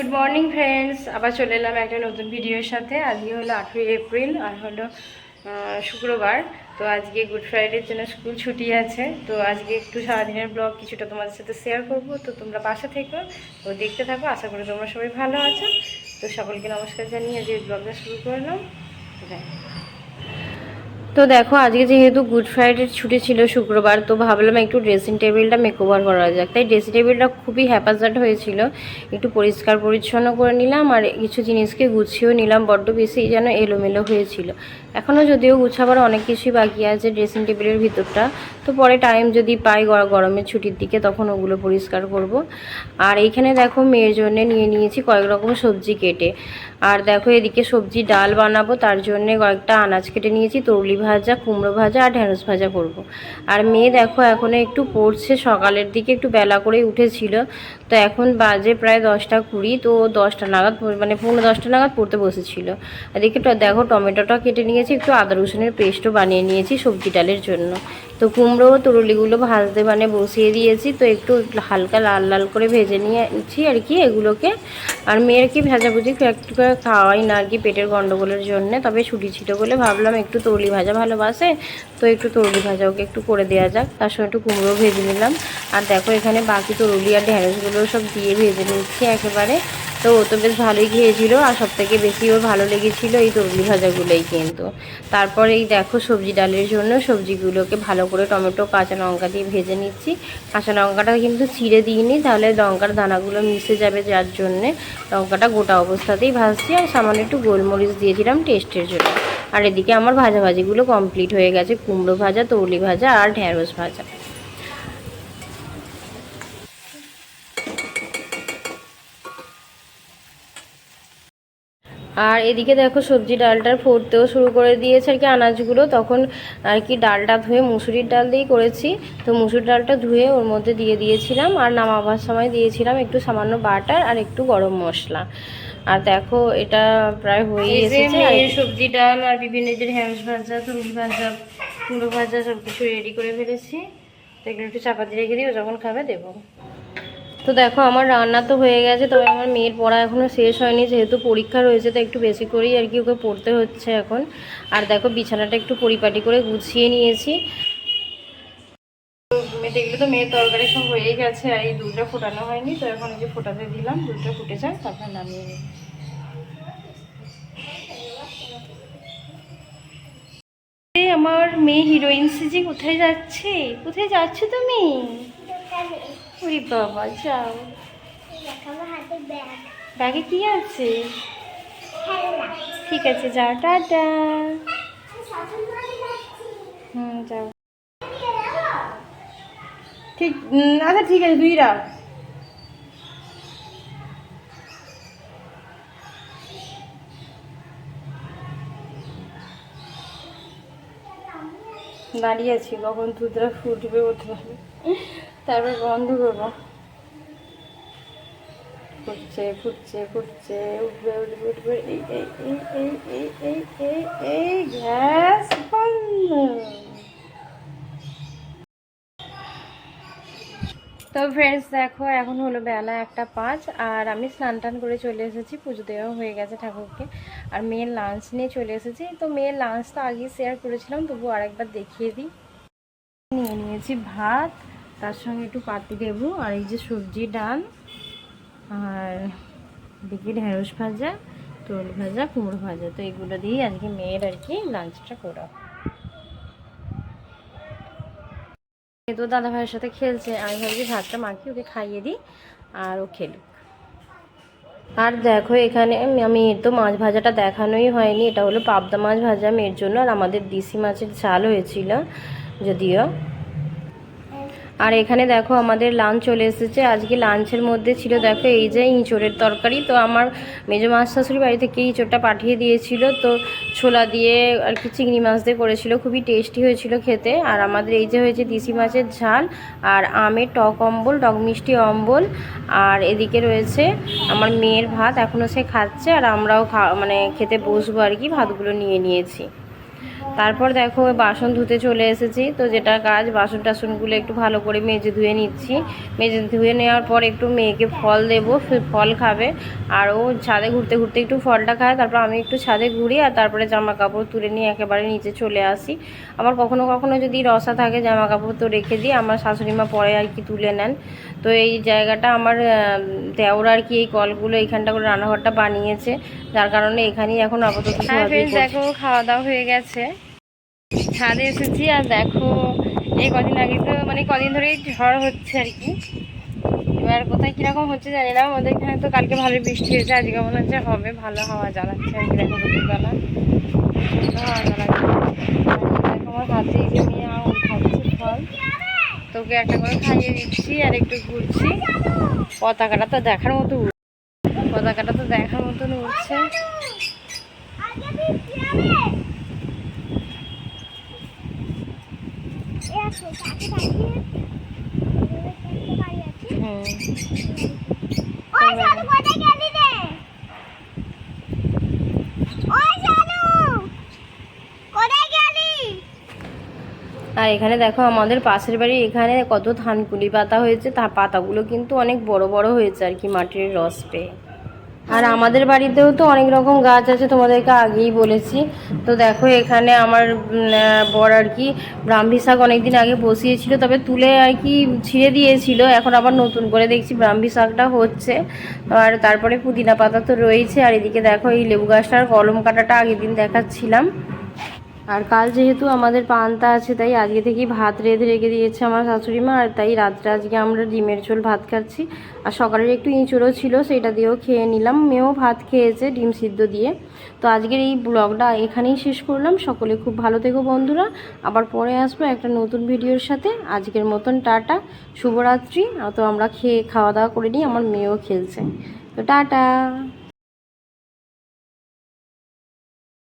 Good morning friends আবার চলে এলাম একটা নতুন ভিডিওর সাথে। আজকে হলো আঠেরোই এপ্রিল আর হলো শুক্রবার। তো আজকে গুড ফ্রাইডের জন্য স্কুল ছুটি আছে। তো আজকে একটু সারাদিনের ব্লগ কিছুটা তোমাদের সাথে শেয়ার করব। তো তোমরা বাসা থেকো, তো দেখতে থাকো। আশা করি তোমরা সবাই ভালো আছো। তো সকলকে নমস্কার জানিয়ে যে ব্লগটা শুরু করলাম। তো দেখো, আজকে যেহেতু গুড ফ্রাইডের ছুটি ছিল শুক্রবার, তো ভাবলাম একটু ড্রেসিং টেবিলটা মেকওভার করা যাক। তাই ড্রেসিং টেবিলটা খুবই হ্যাপাজার্ট হয়েছিল। একটু পরিষ্কার পরিচ্ছন্ন করে নিলাম আর কিছু জিনিসকে গুছিয়েও নিলাম, বড্ড বেশি যেন এলোমেলো হয়েছিল। এখনও যদিও গুছাবার অনেক কিছুই বাকি আছে ড্রেসিং টেবিলের ভিতরটা, তো পরে টাইম যদি পাই গর- গরমের ছুটির দিকে তখন ওগুলো পরিষ্কার করব। আর এইখানে দেখো মেয়ের জন্য নিয়ে নিয়েছি কয়েক রকম সবজি কেটে। আর দেখো এদিকে সবজি ডাল বানাবো, তার জন্যে কয়েকটা আনাজ কেটে নিয়েছি, তরলি ভাজা, কুমড়ো ভাজা আর ঢেঁড়স ভাজা করব। আর মেয়ে দেখো এখনও একটু পড়ছে, সকালের দিকে একটু বেলা করেই উঠেছিল, তো এখন বাজে প্রায় দশটা কুড়ি, তো দশটা নাগাদ মানে পনেরো দশটা নাগাদ পড়তে বসেছিল। এদিকে দেখো টমেটোটা কেটে নিয়েছি একটু আদা রসুনের পেস্টও বানিয়ে নিয়েছি সবজি ডালের জন্য। তো কুমড়ো, তরুলিগুলো ভাজতে মানে বসিয়ে দিয়েছি, তো একটু হালকা লাল লাল করে ভেজে নিয়েছি আর কি এগুলোকে। আর মেয়ের কি ভাজাভুজি একটু করে খাওয়াই না আর কি পেটের গন্ডগোলের জন্য। তবে ছুটি ছিল বলে ভাবলাম একটু তরলি ভাজা ভালোবাসে, তো একটু তরলি ভাজা ওকে একটু করে দেওয়া যাক। তার সঙ্গে একটু কুমড়ো ভেজে নিলাম। আর দেখো এখানে বাকি তরুলি আর ঢেঁড়সগুলো সব দিয়ে ভেজে নিচ্ছি একেবারে। তো ও তো বেশ ভালোই খেয়েছিল আর সব থেকে বেশি ওর ভালো লেগেছিল এই তরলি ভাজাগুলোই কিন্তু। তারপরে এই দেখো সবজি ডালের জন্য সবজিগুলোকে ভালো করে টমেটো, কাঁচা লঙ্কা দিয়ে ভেজে নিচ্ছি। কাঁচা লঙ্কাটা কিন্তু চিড়ে দিইনি, তাহলে লঙ্কার দানাগুলো মিশে যাবে যার জন্যে লঙ্কাটা গোটা অবস্থাতেই ভাজছি আর সামান্য একটু গোলমরিচ দিয়েছিলাম টেস্টের জন্য। আর এদিকে আমার ভাজাভাজিগুলো কমপ্লিট হয়ে গেছে, কুমড়ো ভাজা তৌলি ভাজা আর ঢ্যাঁড়স ভাজা। আর এদিকে দেখো সবজি ডালটার ফুটতেও শুরু করে দিয়েছে আর কি আনাজগুলো। তখন আর কি ডালটা ধুয়ে মুসুরির ডাল দিয়েই করেছি। তো মুসুর ডালটা ধুয়ে ওর মধ্যে দিয়ে দিয়েছিলাম আর নামাবার সময় দিয়েছিলাম একটু সামান্য বাটার আর একটু গরম মশলা। আর দেখো এটা প্রায় হয়ে এসেছে সবজি ডাল আর বিভিন্ন যে ঢ্যাঁড়স ভাজা তুরুল ভাজা কুমড়ো ভাজা সব কিছু রেডি করে ফেলেছি। তো এগুলো একটু চাপাতি রেখে দিও যখন খাবে দেবো। তো দেখো, আমার রান্না তো হয়ে গেছে, তবে আমার মেয়ের পড়া এখনও শেষ হয়নি, যেহেতু পরীক্ষা রয়েছে, তো একটু বেশি করেই আর কি ওকে পড়তে হচ্ছে এখন। আর দেখো, বিছানাটা একটু পরিপাটি করে গুছিয়ে নিয়েছি। দেখলে তো মেয়ের তরকারি সব হয়ে গেছে, আর এই দুধটা ফোটানো হয়নি, তো এখন যে ফোটাতে দিলাম, দুধটা ফুটে যাক, তারপর নামিয়ে নিই। আমার মেয়ে হিরোইন সিজি কোথায় যাচ্ছে? কোথায় যাচ্ছ তুমি? ওরে বাবা, যাও। ব্যাগে কি আছে? ঠিক আছে, যাও, টাটা। হুম, যাও। ঠিক আচ্ছা ঠিক আছে দুই রাখ। দাঁড়িয়ে আছি, কখন দুধটা ফুটবে, উঠবে। তারপর বন্ধ করব। ফুটছে ফুটছে ফুটছে, উঠবে উঠবে উঠবে। এই এই এই এই এই এই এই এই, গ্যাস বন্ধ। তো ফ্রেন্ডস দেখো, এখন হলো বেলা একটা পাঁচ, আর আমি স্নান টান করে চলে এসেছি। পুজো দেওয়া হয়ে গেছে ঠাকুরকে। আর মেয়ের লাঞ্চ নিয়ে চলে এসেছি। তো মেয়ের লাঞ্চ তো আগেই শেয়ার করেছিলাম তবু আরেকবার দেখিয়ে দিই। নিয়ে নিয়েছি ভাত তার সঙ্গে একটু পাতি লেবু আর এই যে সবজি ডাল আর দিকে ঢেঁড়স ভাজা, তোল ভাজা, কুমড়ো ভাজা। তো এগুলো দিয়েই আজকে মেয়ের আর কি লাঞ্চটা করা। তো দাদা ভাইয়ের সাথে খেলছে, আমি ভাবছি ভাতটা মাখিয়ে ওকে খাইয়ে দিই আর ও খেলুক। আর দেখো এখানে আমি তো মাছ ভাজাটা দেখানোই হয়নি, এটা হলো পাবদা মাছ ভাজা মেয়ের জন্য, আর আমাদের দেশি মাছের ঝাল হয়েছিল, যদিও। আর এখানে দেখো আমাদের লাঞ্চ চলে এসেছে। আজকে লাঞ্চের মধ্যে ছিল দেখো এই যে ইঁচড়ের তরকারি। তো আমার মেজো মাছ শাশুড়ি বাড়ি থেকে ইঁচড়টা পাঠিয়ে দিয়েছিল। তো ছোলা দিয়ে আর কি চিংড়ি মাছ দিয়ে করেছিল। খুবই টেস্টি হয়েছিল খেতে। আর আমাদের এই যে হয়েছে দিশি মাছের ঝাল আর আমের টক অম্বল, টক মিষ্টি অম্বল। আর এদিকে রয়েছে আমার মেয়ের ভাত। এখনও সে খাচ্ছে আর আমরাও খা মানে খেতে বসবো আর কি। ভাতগুলো নিয়ে নিয়েছি। তারপর দেখো বাসন ধুতে চলে এসেছি। তো যেটা কাজ বাসন টাসনগুলো একটু ভালো করে মেজে ধুয়ে নিচ্ছি। মেজে ধুয়ে নেওয়ার পর একটু মেয়েকে ফল দেবো ফল খাবে। আর ও ছাদে ঘুরতে ঘুরতে একটু ফলটা খায় তারপর আমি একটু ছাদে ঘুরি আর তারপরে জামা কাপড় তুলে নিয়ে একেবারে নিচে চলে আসি। আবার কখনো কখনো যদি রসা থাকে জামা কাপড় তো রেখে দিই আমার শাশুড়ি মা পরে আর কি তুলে নেন। তো এই জায়গাটা আমার দেওরা আর কি এই কলগুলো এইখানটা করে রান্নাঘরটা বানিয়েছে। যার কারণে এখানেই এখন আপাতত হ্যাঁ। দেখো খাওয়া দাওয়া হয়ে গেছে। ছাদে এসেছি আর দেখো এই কদিন আগে তো মানে কদিন ধরেই ঝড় হচ্ছে আর কি। এবার কোথায় কীরকম হচ্ছে জানি না, আমাদের এখানে তো কালকে ভালো বৃষ্টি হয়েছে, আজকে মনে হচ্ছে হবে, ভালো হাওয়া জ্বালাচ্ছে আর কি, দেখো দুপুরবেলা হাওয়া জ্বালাচ্ছে। আমার হাতে যে নিয়ে ফল। তোকে একটা করে খাইয়ে দিচ্ছি আর একটু ঘুরছি। পতাকাটা তো দেখার মতো পতাকাটা তো দেখার মতন উঠছে আর এখানে দেখো আমাদের পাশের বাড়ি এখানে কত ধানকুলি পাতা হয়েছে, তা পাতাগুলো কিন্তু অনেক বড় বড় হয়েছে আর কি মাটির রস পেয়ে। আর আমাদের বাড়িতেও তো অনেক রকম গাছ আছে, তোমাদেরকে আগেই বলেছি। তো দেখো, এখানে আমার বর আর কি ব্রাহ্মী শাক অনেকদিন আগে বসিয়েছিল, তবে তুলে আর কি ছিঁড়ে দিয়েছিল, এখন আবার নতুন করে দেখছি ব্রাহ্মী শাকটা হচ্ছে। আর তারপরে পুদিনা পাতা তো রয়েছে, আর এদিকে দেখো এই লেবু গাছটার কলম কাটাটা আগের দিন দেখাচ্ছিলাম। আর কাল যেহেতু আমাদের পান্তা আছে, তাই আজকে থেকেই ভাত রেঁধে রেখে দিয়েছে আমার শাশুড়ি মা, আর তাই রাত্রে আজকে আমরা ডিমের ঝোল ভাত খাচ্ছি। আর সকালের একটু ইঁচড়ও ছিল, সেটা দিয়েও খেয়ে নিলাম। মেয়েও ভাত খেয়েছে ডিম সিদ্ধ দিয়ে। তো আজকের এই ব্লগটা এখানেই শেষ করলাম। সকলে খুব ভালো থেকো বন্ধুরা। আবার পরে আসব একটা নতুন ভিডিওর সাথে। আজকের মতন টাটা, শুভরাত্রি। তো আমরা খেয়ে, খাওয়া দাওয়া করে নিই, আমার মেয়েও খেলছে। তো টাটা।